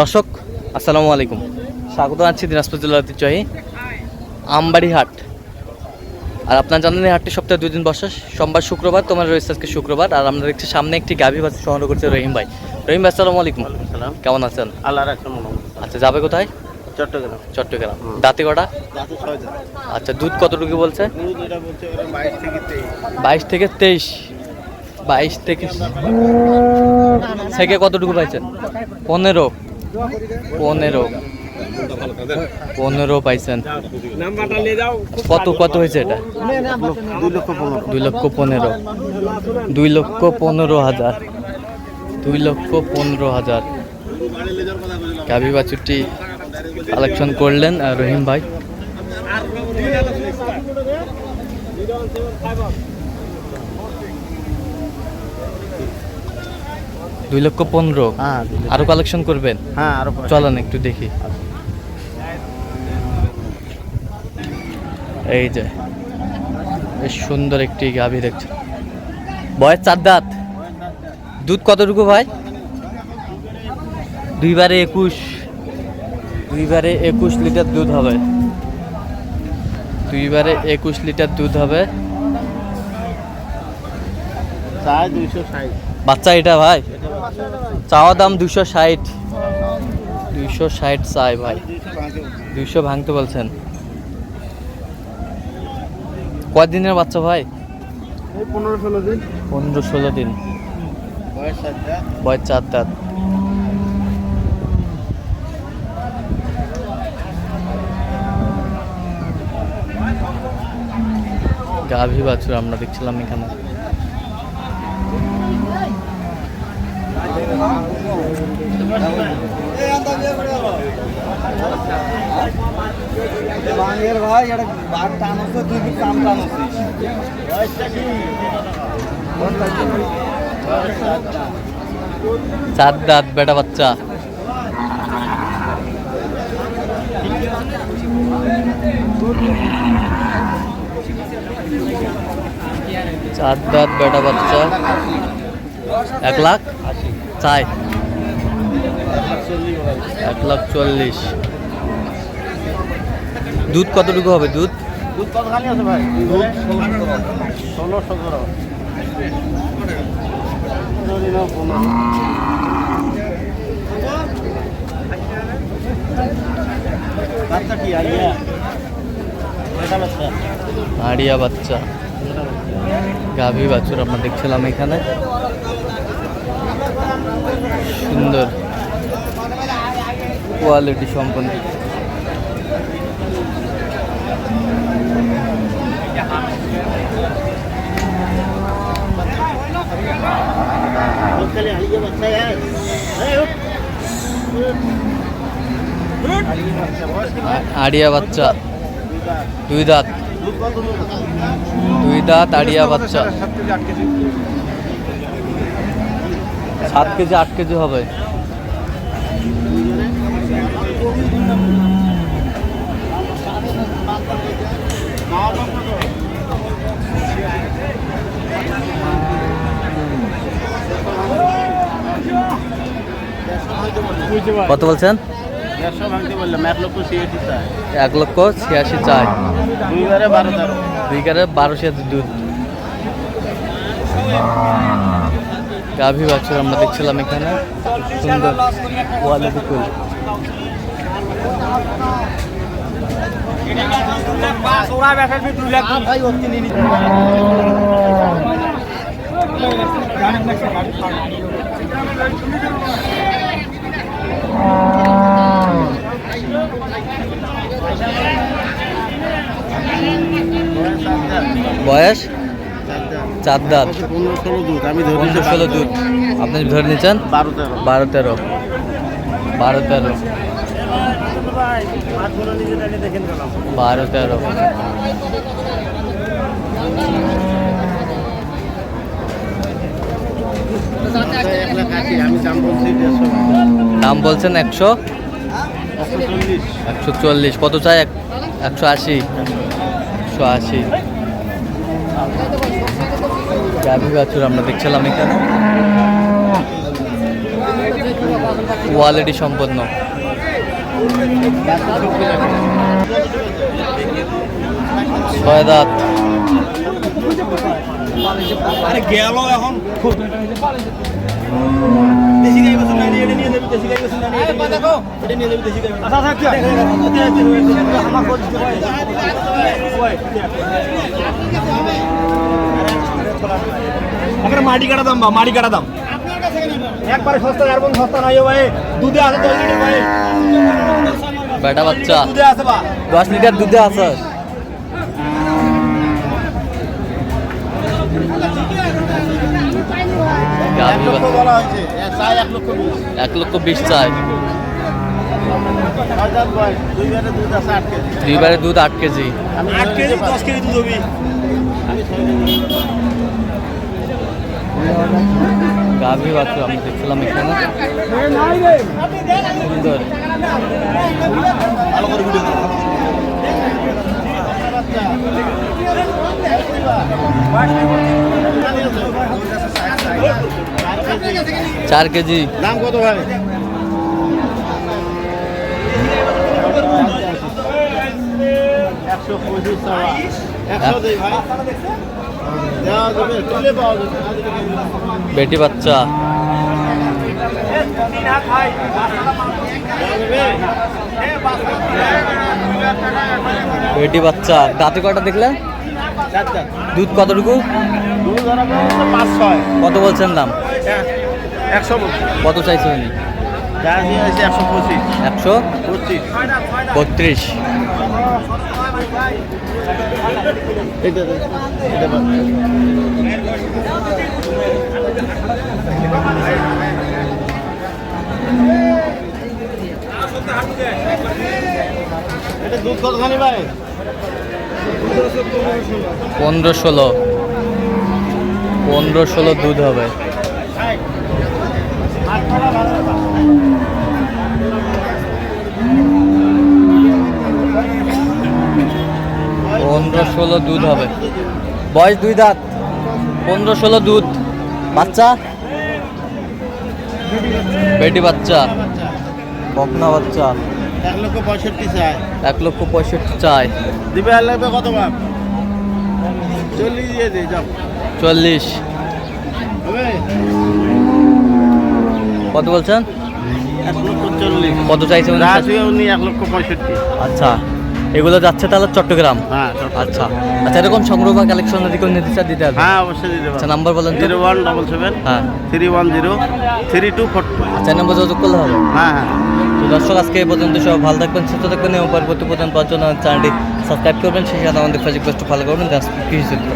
দর্শক আসসালামু আলাইকুম। স্বাগত আছি দিনাজপুর জেলার ঐতিহ্যবাহী আমবাড়ি হাট আর আপনার জানেন এই হাটটি সপ্তাহে দুই দিন বসে। সোমবার শুক্রবার তোমার রয়েছে আজকে শুক্রবার। আর আমরা দেখছি সামনে একটি গাভী বাস সংগ্রহ করছে রহিম ভাই। রহিম ভাই আসসালামু আলাইকুম। সালাম। কেমন আছেন? আল্লাহ আচ্ছা যাবে কোথায়? চট্টগ্রাম। চট্টগ্রাম। কটা? জন আচ্ছা দুধ কতটুকু বলছে? বাইশ থেকে তেইশ। বাইশ থেকে থেকে কতটুকু পাইছেন? পনেরো। পনেরো। পনেরো পাইছেন। কত কত হয়েছে এটা? দুই লক্ষ পনেরো। দুই লক্ষ পনেরো হাজার। দুই লক্ষ পনেরো হাজার। গাভী বাছুরটি কালেকশন করলেন রহিম ভাই। দুই লক্ষ পনেরো। হ্যাঁ আরও কালেকশন করবেন? হ্যাঁ আরও চলেন একটু দেখি। এই যে বেশ সুন্দর একটি গাভী দেখছেন। বয়স চার দাঁত। দুধ কতটুকু ভাই? দুইবারে একুশ। দুইবারে একুশ লিটার দুধ হবে। দুইবারে একুশ লিটার দুধ হবে। বাচ্চা এটা ভাই? চাওয়া দাম দুশো ষাট। দুইশো ষাট চাই ভাই। দুইশো ভাঙতে বলছেন। কয়দিনের বাচ্চা ভাই? পনেরো ষোলো দিন। পনেরো ষোলো দিন। বয়স চার দাঁত। গাভী বাছুর আমরা দেখছিলাম এখানে। বাঙের ভাই, এটা বাঘ দুই দিন কাম দাঁত, বেটা বাচ্চা। চার দাঁত, বেটা বাচ্চা। এক লাখ? চাই। এক লাখ চল্লিশ। দুধ কতটুকু হবে দুধ? দুধ কত খালি আছে ভাই? দুধ ষোলো সতেরো। বাচ্চা কি আইয়া এটা বাচ্চা? আড়িয়া বাচ্চা। গাভী বাছুর আমরা দেখছিলাম এখানে। সুন্দর। কোয়ালিটি সম্পন্ন। আড়িয়া বাচ্চা। দুই দাঁত। দুই দাঁত, আড়িয়া বাচ্চা। সাত কেজি, আট কেজি হবে। কত বলছেন? এক লক্ষ ছিয়াশি চাই বারো দুই। কারে বারোশো দুধ গাভী বাছুর আমরা দেখছিলাম এখানে। সুন্দর কোয়ালিটি বয়স? চার দাঁত। পনেরো ষোলো দুধ আপনি ধরে নিচ্ছেন? বারো তেরো। বারো তেরো। বারো তেরো। বারো, তেরো। দাম বলছেন একশো? একশো চল্লিশ। কত চাই? এক- একশো আশি। একশো আশি। গাভী বাছুর আমরা দেখছিলাম এখানে। কোয়ালিটি সম্পন্ন। ছয় দাঁত আরে গেল এখন দেশি গাই বসুন না এটা নিয়ে যাবি দেশি গাই বসুন না এটা দেখো এটা নিয়ে যাবি দেশি গাই আচ্ছা আচ্ছা আমার কোচ এখানে মাটি কাটা দাম বা মাটি কাটা দাম একবারে সস্তা আর কোন সস্তা নাই ভাই। দুধে আছে দশ লিটার ভাই। বেটা বাচ্চা। দুধে আছে বা দশ লিটার দুধে আছে। এক লক্ষ বিশ। চাই। দুইবারে দুধ আট কেজি। আট কেজি। দশ কেজি দুধ হবি। গাভী বাচ্চা, আমি দেখছিলাম এখানে। সুন্দর। চার কেজি। দাম কত ভাই? একশো পঁচিশ টাকা। একশো ভাই। বেটি বাচ্চা। বেটি বাচ্চা। দাঁতে কটা দেখলে? দুধ কতটুকু? কত বলছেন দাম? একশো কত চাইছে উনি? যা দিয়ে আছে একশো পঁচিশ। একশো পঁচিশ। বত্রিশ। পনেরো ষোলো। পনেরো ষোলো দুধ হবে। পনেরো ষোলো দুধ হবে। বয়স দুই দাঁত। পনেরো ষোলো দুধ। বাচ্চা? বেটি বাচ্চা। বকনা বাচ্চা। এক লক্ষ পঁয়ষট্টি চাই। এক লক্ষ পঁয়ষট্টি চাই। দিবে আর লাগবে কত বাপ চল্লিশ দিয়ে দে যাও। চল্লিশ। হবে? কত বলছেন? কত চাইছে উনি? এক লক্ষ পঁয়ষট্টি। আচ্ছা এগুলো যাচ্ছে তাহলে চট্টগ্রাম? হ্যাঁ আচ্ছা আচ্ছা এরকম সংগ্রহ বা কালেকশন যদি কোনো নিতে দিতে হবে। হ্যাঁ অবশ্যই দিতে আচ্ছা নাম্বার বলেন জিরো ওয়ান ডবল সেভেন হ্যাঁ। Three one zero three two four আচ্ছা নম্বর যোগাযোগ করলে হবে। হ্যাঁ হ্যাঁ। তো দর্শক আজকে এই পর্যন্ত সব ভালো থাকবেন সুস্থ থাকবেন এবং পরবর্তী পর্যন্ত পাওয়ার জন্য চ্যানেলটি সাবস্ক্রাইব করবেন। সেই সাথে আমাদের ফেসবুক পেজটি ফলো করবেন। চিত্র